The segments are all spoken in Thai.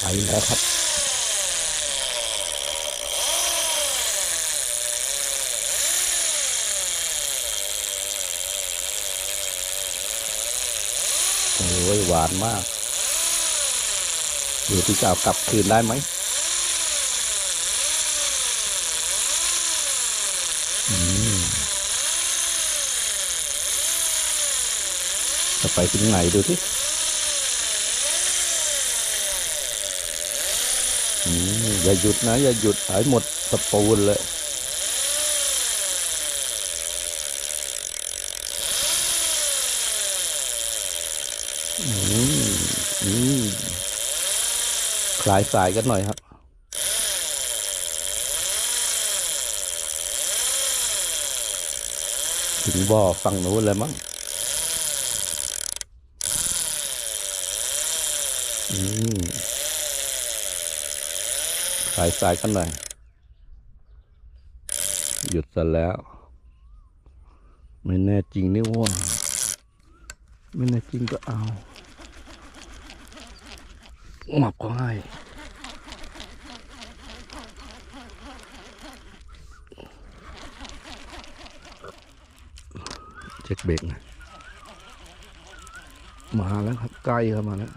ไปแล้วครับโอ้ยหวานมากเดี๋ยวพี่จะเอากลับคืนได้ไหมอืม จะไปถึงไหนดูที่อย่าหยุดนะ อย่าหยุดหายหมดสปูนเลยคลายสายกันหน่อยครับถึงบ่อฝั่งนู้นเลยมั้ง อืมคลายสายกันหน่อย หยุดซะแล้ว ไม่แน่จริงนี่ว่า ไม่แน่จริงก็เอาหมับก็ให้เช็คเบรกนะมาแล้วครับใกล้เข้ามาแล้ว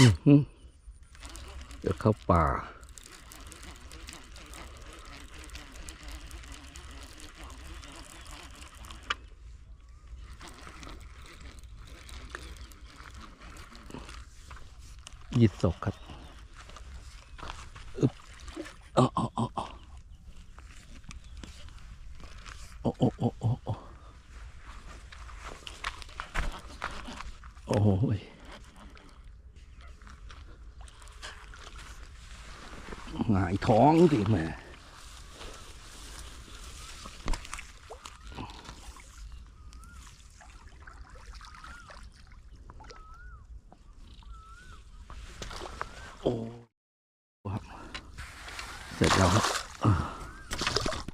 เดี๋ยวเข้าป่า ยิดศกครับอึบอ๋ออ๋ออ๋อโอ้โอ้โอ้โอ้โอ้โอ้ย หงายท้องดิแม่โอ้ครับเสร็จแล้วครับ